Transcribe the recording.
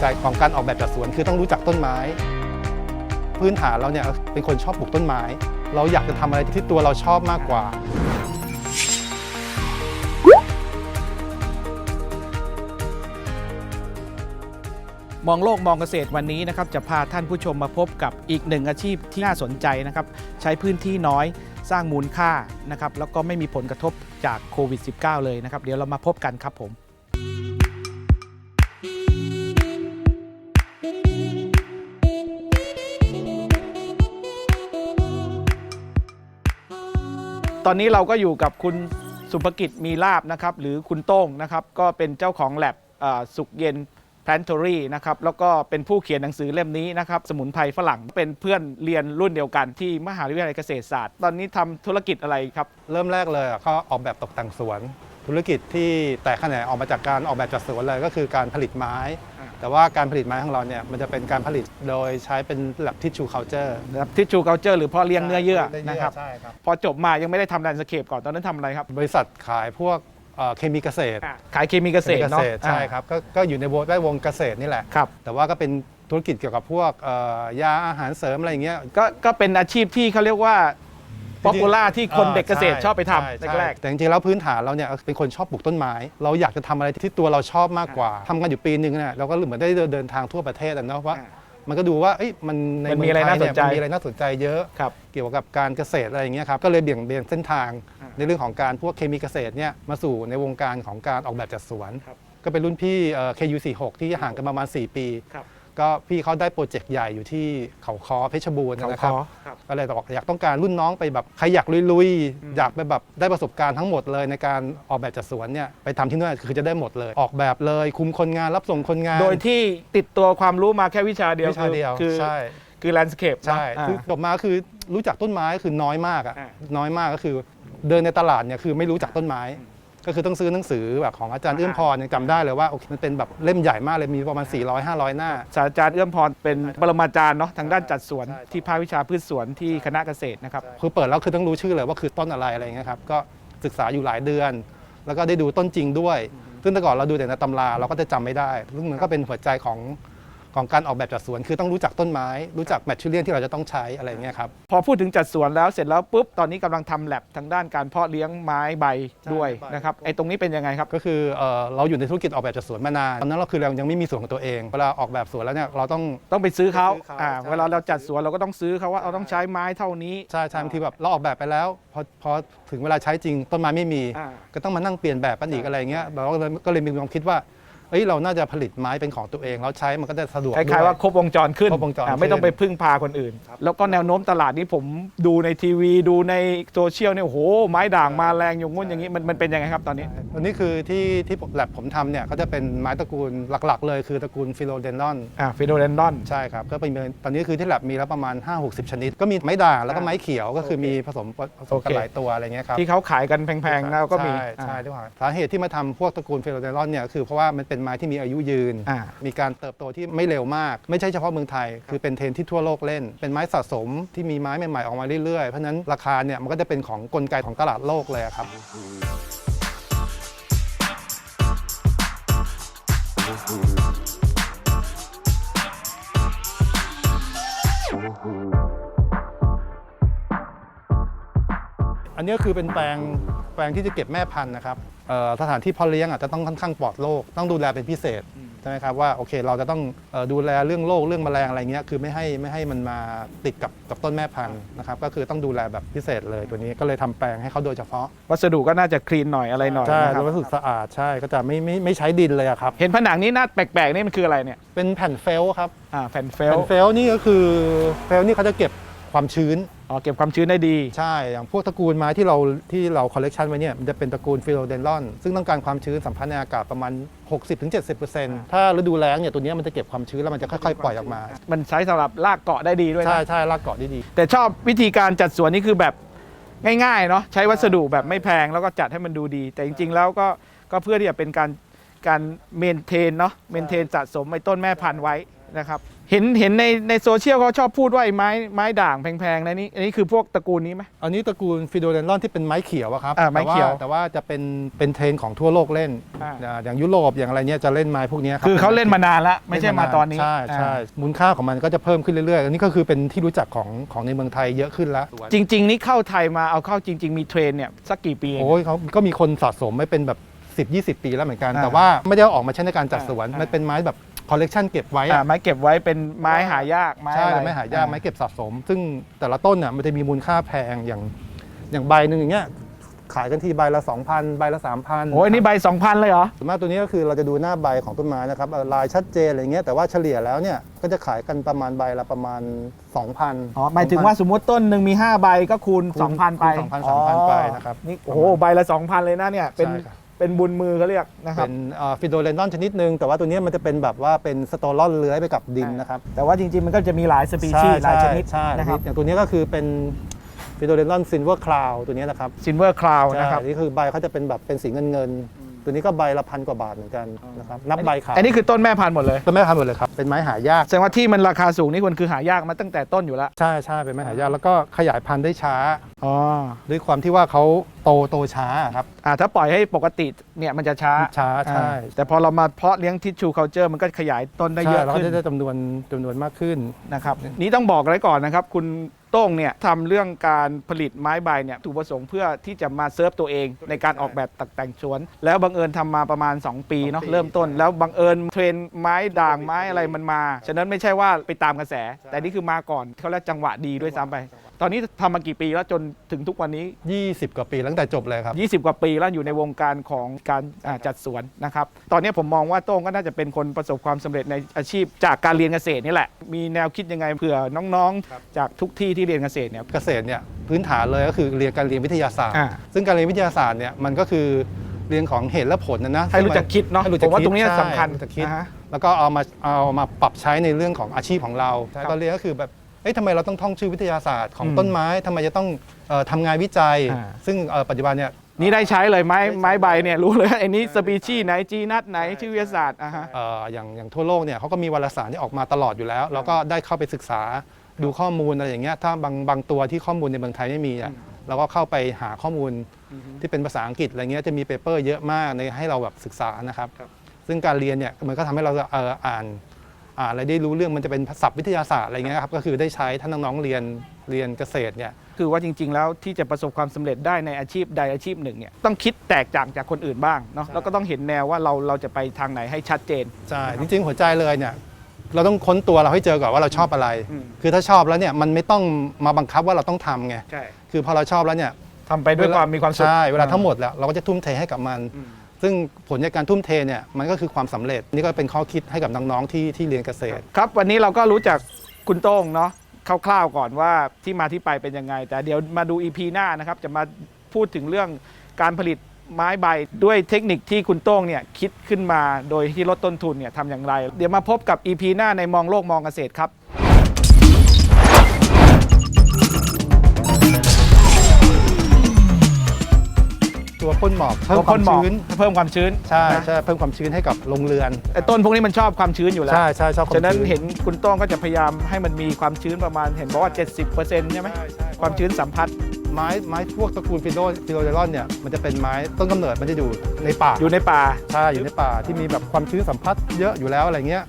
ใจของการออกแบบจัดสวน คือต้องรู้จักต้นไม้ พื้นฐานเราเนี่ยเป็นคนชอบปลูกต้นไม้ เราอยากจะทำอะไรที่ตัวเราชอบมากกว่ามองโลกมองเกษตรวันนี้นะครับจะพาท่านผู้ชมมาพบกับอีกหนึ่งอาชีพที่น่าสนใจนะครับใช้พื้นที่น้อยสร้างมูลค่านะครับแล้วก็ไม่มีผลกระทบจากโควิด -19 เลยนะครับเดี๋ยวเรามาพบกันครับผม ตอนนี้เราก็อยู่กับคุณสุภกิจมีลาบนะครับ หรือคุณโต้งนะครับ ก็เป็นเจ้าของแลบสุกเย็น Plantory นะครับ แล้วก็เป็นผู้เขียนหนังสือเล่มนี้นะครับ สมุนไพรฝรั่งเป็นเพื่อนเรียนรุ่นเดียวกันที่มหาวิทยาลัยเกษตรศาสตร์ ตอนนี้ทำธุรกิจอะไรครับ เริ่มแรกเลยก็ออกแบบตกแต่งสวน ธุรกิจที่แตกแขนงออกมาจากการออกแบบจัดสวนเลยก็คือการผลิตไม้ แต่ว่าการผลิตไม้ของเราเนี่ยมันจะเป็นการผลิตโดยใช้เป็นแบบทิชชูเคาเจอร์นะครับทิชชูเกาเจอร์หรือเพาะเลี้ยงเนื้อเยื่อนะครับใช่ครับพอจบมายังไม่ได้ทำแลนด์สเคปก่อนตอนนั้นทำอะไรครับ บริษัทขายพวกเอ่อเคมีเกษตรอะขายเคมีเกษตรเนาะใช่ครับก็ก็อยู่ในวงแวดวงเกษตรนี่แหละ ครับ แต่ว่าก็เป็นธุรกิจเกี่ยวกับพวกเอ่อยาอาหารเสริมอะไรอย่างเงี้ย ก็ก็เป็นอาชีพที่เขาเรียกว่า ป๊อปปูล่าที่คนเด็กเกษตรชอบไปทำใช่แรกแต่จริงๆแล้วพื้นฐานเราเนี่ยเป็นคนชอบปลูกต้นไม้ เราอยากจะทำอะไรที่ตัวเราชอบมากกว่าทำกันอยู่ปีหนึ่งเนี่ยเราก็เหมือนได้เดินทางทั่วประเทศอะเนาะว่า อ่า มันก็ดูว่าเอ้ยมันในมันมีอะไรเงไทยน่าสนใจ เยมัมีอะไรน่าสนใจเยอะๆครับ เกี่ยวกับการเกษตรอะไรอย่างเงี้ยครับก็เลยเบี่ยงเบนเส้นทางอ่าในเรื่องของการพวกเคมีเกษตรเนี่ยมาสู่ในวงการของการออกแบบจัดสวน ครับก็เป็นรุ่นพี่เอ่อ KU46 ที่ห่างกันประมาณ 4 ปี ครับ ก็พี่เขาได้โปรเจกต์ใหญ่อยู่ที่เขาคอเพชรบูรณ์เขานะคครับอครับ ก็เลยบอกอยากต้องการรุ่นน้องไปแบบใครอยากลุยอืมๆอยากไปแบบได้ประสบการณ์ทั้งหมดเลยในการออกแบบจัดสวนเนี่ยไปทำที่นู่นคือจะได้หมดเลย ออกแบบเลยคุมคนงานรับส่งคนงานโดยที่ติดตัวความรู้มาแค่วิชาเดียววิชาเดียวคือใช่ คือแลนด์สเคป ใช่คือจบมาคือรู้จักต้นไม้คือน้อยมากอะอ่าน้อยมากก็คือเดินในตลาดเนี่ยคือไม่รู้จักต้นไม้ ก็คือต้องซื้อหนังสือแบบของอาจารย์เอื้อมพรยังจำได้เลยว่าโอเคมันเป็นแบบเล่มใหญ่มากเลยมีประมาณ 400-500 หน้า ศาสตราจารย์เอื้อมพรเป็นปรมาจารย์เนาะทางด้านจัดสวนใช่ที่ภาควิชาพืชสวนที่คณะเกษตรนะครับ คือเปิดแล้วคือต้องรู้ชื่อเลยว่าคือต้นอะไรอะไรอย่างเงี้ยครับก็ศึกษาอยู่หลายเดือน แล้วก็ได้ดูต้นจริงด้วย ซึ่งแต่ก่อนเราดูแต่ในตำราเราก็จะจำไม่ได้ ซึ่งมันก็เป็นหัวใจของ ของการออกแบบจัดสวน คือต้องรู้จักต้นไม้ รู้จักแมทเทียลที่เราจะต้องใช้อะไรอย่างเงี้ยครับ พอพูดถึงจัดสวนแล้วเสร็จแล้วปุ๊บตอนนี้กำลังทำแลบทางด้านการเพาะเลี้ยงไม้ใบด้วยใช่ใบ นะครับไอ้ตรงนี้เป็นยังไงครับ ก็คือเอ่อเราอยู่ในธุรกิจออกแบบจัดสวนมานานตอนนั้นเราคือเรายังไม่มีสวนของตัวเองเวลาออกแบบสวนแล้วเนี่ยเราต้อง ต้องไปซื้อเขาไปซื้อเขาอ่าใช่ เวลาเราจัดสวนเราก็ต้องซื้อเขาว่าเราต้องใช้ไม้เท่านี้ ใช่ใช่บางทีแบบเราออกแบบไปแล้วพอพอถึงเวลาใช้จริงต้นไม้ไม่มี อ่าก็ต้องมานั่งเปลี่ยนแบบกันอีกอะไรเงี้ยเราก็เลยก็เลยมีความคิดว่า เอ้ยเราน่าจะผลิตไม้เป็นของตัวเอง แล้วใช้มันก็จะสะดวกคล้ายๆด้ว่าครบวงจรขึ้นครบวงจรอ่าไม่ต้องขึ้ไปนพึ่งพาคนอื่น แล้วก็แนวโน้มตลาดนี้ผมดูในทีวีดูในโซเชียลเนี่ยโอ้โหไม้ด่างมาแรงอย่างงู้นอย่างนี้มันมันเป็นยังไงครับตอนนี้ อันนี้คือที่ที่แลบผมทำเนี่ยก็จะเป็นไม้ตระกูลหลักๆ เลยคือตระกูลฟิโลเดนดอน อ่าฟิโดเรนดอน ใช่ครับ ก็เป็นตอนนี้คือที่แลบมีแล้วประมาณ 5-60 ชนิด ก็มีไม้ด่างแล้วก็ไม้เขียวก็คือมีผสมผสมกันโอเค หลายตัวอะไรเงี้ยครับที่เขาขายกันแพงๆแล้วก็มีใช่ใช่อ่า ด้วยสาเหตุที่มาทำพวกตระกูลฟิโลเดนดอนเนี่ยคือเพราะว่ามันเป็นไม้ที่มีอายุยืน อ่า มีการเติบโตที่ไม่เร็วมาก ไม่ใช่เฉพาะเมืองไทย คือเป็นเทรนด์ที่ทั่วโลกเล่น เป็นไม้สะสมที่มีไม้ใหม่ๆออกมาเรื่อยๆ เพราะฉะนั้นราคาเนี่ยมันก็จะเป็นของกลไกของตลาดโลกเลยอะครับ อันนี้ก็คือเป็นแปลงแป ลงที่จะเก็บแม่พันธุ์นะครับเอ่อสถานที่เพาะเลี้ยงอาจจะต้องค่อนข้างปลอดโรคต้องดูแลเป็นพิเศษใช่ไหมครับว่าโอเคเราจะต้องเอ่อดูแลเรื่องโรคเรื่องแมลงอะไรเงี้ยคือไม่ให้ไม่ให้มันมาติดกับกับต้นแม่พันธุ์นะครับก็คือต้องดูแลแบบพิเศษเลยตัวนี้ก็เลยทำแปลงให้เขาโดยเฉพาะ วัสดุก็น่าจะคลีนหน่อยอะไรหน่อยใช่นะคแล้รับววัสดุสะอาดใช่ก็จะไม่ไม่ไม่ใช้ดินเลยอะครับเห็นผนังนี้หน้าแปลกๆนี่มันคืออะไรเนี่ยเป็นแผ่นเฟลครับอ่าแผ่นเฟลแผ่นเฟลนี่ก็คือเฟลนี่เขาจะเก็บ ความชื้น อ๋อเก็บความชื้นได้ดี ใช่ อย่างพวกตระกูลไม้ที่เราที่เราคอลเลกชันไว้เนี่ยมันจะเป็นตระกูลฟิโลเดนลอน ซึ่งต้องการความชื้นสัมพันธ์ในอากาศประมาณ 60-70%ถ้าฤดูแล้งเนี่ยตัวเนี้ยมันจะเก็บความชื้นแล้วมันจะค่อยๆ ปล่อยออกมา มันใช้สำหรับลากเกาะได้ดีด้วยใช่นะใช่รากเกาะได้ดี แต่ชอบวิธีการจัดสวนนี่คือแบบง่ายๆเนาะใช้วัสดุแบบไม่แพงแล้วก็จัดให้มันดูดี แต่จริงๆแล้วก็ก็เพื่อที่จะเป็นการการเมนเทนเนาะเมนเทนสะสมไอ้ต้นแม่พันธุ์ไว้ นะครับเห็นเห็นในในโซเชียลเขาชอบพูดว่าไอ้ไม้ไม้ด่างแพงๆนะนี่อันนี้คือพวกตระกูลนี้ไหม อันนี้ตระกูลฟิโดเรนลอนที่เป็นไม้เขียวอะครับอ่าไม้เขียวแต่ว่าแต่ว่าจะเป็นเป็นเทรนด์ของทั่วโลกเล่นอ่า อ่าอย่างยุโรปอย่างอะไรเนี้ยจะเล่นไม้พวกนี้ยรับคือเขาเล่นมานานแล้วไม่ใช่มาตอนนี้ใช่ใช่อ่ามูลค่าของมันก็จะเพิ่มขึ้นเรื่อยๆ อันนี้ก็คือเป็นที่รู้จักของของในเมืองไทยเยอะขึ้นแล้วจริง ๆ นี่เข้าไทยมาเอาเข้าจริง ๆ มีเทรนเนี่ยสักกี่ปีเอง โอ้ยเขาก็มีคนสะสมไม่เป็นแบบ 10 20 ปีแล้วเหมือนกัน อ่าแต่ว่าไม่ได้เอาออกมาใช้ในการจัดสวนอ่ามั มันเป็นไม้แบบ คอลเลกชันเก็บไว้อ่าอะไม้เก็บไว้เป็นไม้หายากไม้ใช่อะไรแต่ไม่หายากไม้เก็บสะสม ซึ่งแต่ละต้นน่ะมันจะมีมูลค่าแพงอย่างอย่างใบหนึ่งอย่างเงี้ยขายกันทีใบละ2,000ใบละ3,000 โอ้ยนี่ใบ2,000เลยเหรอ ส่วนมากตัวนี้ก็คือเราจะดูหน้าใบของต้นไม้นะครับเอ่อลายชัดเจนอะไรเงี้ยแต่ว่าเฉลี่ยแล้วเนี่ยก็จะขายกันประมาณใบละประมาณ 2,000 อ๋อหมายถึงว่าสมมติต้นหนึ่งมี 5 ใบก็คูณ คูณ2,000 ไปคูณ2,000 3,000ไปนะครับนี่โอ้โห ใบละ 2,000 เลยนะเนี่ย เป็นใช่ครับ เป็นบุญมือเขาเรียกนะครับ เป็นฟิโดเรนดอนชนิดหนึ่งแต่ว่าตัวนี้มันจะเป็นแบบว่าเป็นสโตลอนเลื้อยไปกับดินนะครับ แต่ว่าจริงๆ มันก็จะมีหลายสปีชีส์หลายชนิดใช่นะครับอย่างตัวนี้ก็คือเป็นฟิโดเรนดอนซินเวอร์คลาวตัวนี้นะครับซินเวอร์คลาวใช่นะครับนี่คือใบเขาจะเป็นแบบเป็นสีเงินเงินๆ ตัวนี้ก็ใบละพันกว่าบาทเหมือนกันนะครับนับใบขายอันนี้คือต้นแม่พันธุ์หมดเลยเป็นไม้พันธุ์หมดเลยครับเป็นไม้หายากแสดงว่าที่มันราคาสูงนี่ควรคือหายากมาตั้งแต่ต้นอยู่แล้วใช่ใช่เป็นไม้หายากแล้วก็ขยายพันธุ์ได้ช้าอ๋อด้วยความที่ว่าเขาโตโตช้าครับอ่าถ้าปล่อยให้ปกติเนี่ยมันจะช้าช้าใช่อ่าแต่พอเรามาเพาะเลี้ยงทิชชูเคาเจอร์มันก็ขยายต้นได้เยใช่อะแล้วก็ขึ้นจะได้จำนวนจำนวนมากขึ้นนะครับนี่ต้องบอกไว้ก่อนนะครับ คุณ โต้งเนี่ยทำเรื่องการผลิตไม้ใบเนี่ยถูกประสงค์เพื่อที่จะมาเซิร์ฟตัวเองในการออกแบบตกแต่งสวน แล้วบังเอิญทำมาประมาณ 2 ปีเนาะสองปีเริ่มต้น แล้วบังเอิญเทรนด์ไม้ด่างไม้อะไรมันมา ฉะนั้นไม่ใช่ว่าไปตามกระแส แต่นี่คือมาก่อนเขาเรียกจังหวะดีด้วยซ้ำไป ตอนนี้ทำมากี่ปีแล้วจนถึงทุกวันนี้ 20 กว่าปีตั้งแต่จบเลยครับ 20 กว่าปีแล้วอยู่ในวงการของการอ่าจัดสวนนะครับ ตอนนี้ผมมองว่าโต้งก็น่าจะเป็นคนประสบความสำเร็จในอาชีพ จากการเรียนเกษตรนี่แหละ มีแนวคิดยังไงเผื่อน้องๆ จากทุกที่ที่เรียนเกษตรเนี่ย เกษตรเนี่ยพื้นฐานเลยก็คือเรียนการเรียนวิทยาศาสตร์ อ่า ซึ่งการเรียนวิทยาศาสตร์เนี่ยมันก็คือเรียนของเหตุและผลนะนะให้รู้จักคิดเนาะให้รู้ผจักมว่าคิดตรงนี้ใช่สำคัญรู้จักคิด นะฮะ แล้วก็เอามาเอามาปรับใช้ในเรื่องของอาชีพของเราใช่ครับ ตอนเรียนก็คือแบบ เอ้ยทำไมเราต้องท่องชื่อวิทยาศาสตร์ของอืมต้นไม้ทำไมจะต้องเอ่อทำงานวิจัย อ่า ซึ่งเอ่อปัจจุบันเนี่ย นี่ได้ใช้เลยไม้ไม้ใบเนี่ยรู้เลยไอ้นี้สปีชีส์ไหนจีนัทไหนชื่อวิทยาศาสตร์อะฮะ เอ่ออย่างอย่างทั่วโลกเนี่ยเขาก็มีวารสารที่ออกมาตลอดอยู่แล้วแล้วก็ได้เข้าไปศึกษาดูข้อมูลอะไรอย่างเงี้ยถ้าบางบางตัวที่ข้อมูลในเมืองไทยไม่มีอะเราก็เข้าไปหาข้อมูลที่เป็นภาษาอังกฤษอะไรเงี้ยจะมีเปเปอร์เยอะมากในให้เราแบบศึกษานะครับครับซึ่งการเรียนเนี่ยมันก็ทำให้เราเอ่ออ่าน อ่านอะไรได้รู้เรื่องมันจะเป็นศัพท์วิทยาศาสตร์อะไรเงี้ยครับก็คือได้ใช้ถ้าน้องๆเรียนเรียนเกษตรเนี่ยคือว่าจริง ๆ แล้วที่จะประสบความสำเร็จได้ในอาชีพใดอาชีพหนึ่งเนี่ยต้องคิดแตกต่างจากคนอื่นบ้างเนาะใช่แล้วก็ต้องเห็นแนวว่าเราเราจะไปทางไหนให้ชัดเจนใช่จริง ๆ หัวใจเลยเนี่ยเราต้องค้นตัวเราให้เจอก่อนว่าเราชอบอะไรอืมคือถ้าชอบแล้วเนี่ยมันไม่ต้องมาบังคับว่าเราต้องทำไงใช่คือพอเราชอบแล้วเนี่ยทำไปด้วยความมีความสุขใช่เวลาทั้งหมดแล้วเราก็จะทุ่มเทให้กับมันอืม ซึ่งผลจากการทุ่มเทเนี่ยมันก็คือความสำเร็จ นี่ก็เป็นข้อคิดให้กับน้องๆที่ที่เรียนเกษตร ครับ วันนี้เราก็รู้จักคุณโต้งเนาะคร่าวๆก่อนว่าที่มาที่ไปเป็นยังไง แต่เดี๋ยวมาดู EP หน้านะครับ จะมาพูดถึงเรื่องการผลิตไม้ใบด้วยเทคนิคที่คุณโต้งเนี่ยคิดขึ้นมาโดยที่ลดต้นทุนเนี่ยทำอย่างไร เดี๋ยวมาพบกับ EP หน้าในมองโลกมองเกษตรครับ ตัวพ่นหมอกเพิ่มตัวควาพ่นมหมอกชื้นเพิ่มความชื้นใช่นะใช่เพิ่มความชื้นให้กับโรงเรือนไอ้ต้นพวกนี้มันชอบความชื้นอยู่แล้ว ใช่ใช่ชอบความฉะนั้นชื้เห็นคุณโต้งก็จะพยายามให้มันมีความชื้นประมาณเห็นบอกว่า 70%ใช่ไหมใช่ใช่ความชื้นสัมผัสไม้ไม้พวกตระกูลฟิโดฟิโดเดรอนเนี่ยมันจะเป็นไม้ต้นกำเนิดมันจะอยู่ในป่าอยู่ในป่า ใช่อยู่ในป่าที่มีแบบความชื้นสัมผัสเยอะอยู่แล้วอะไรเงี้ย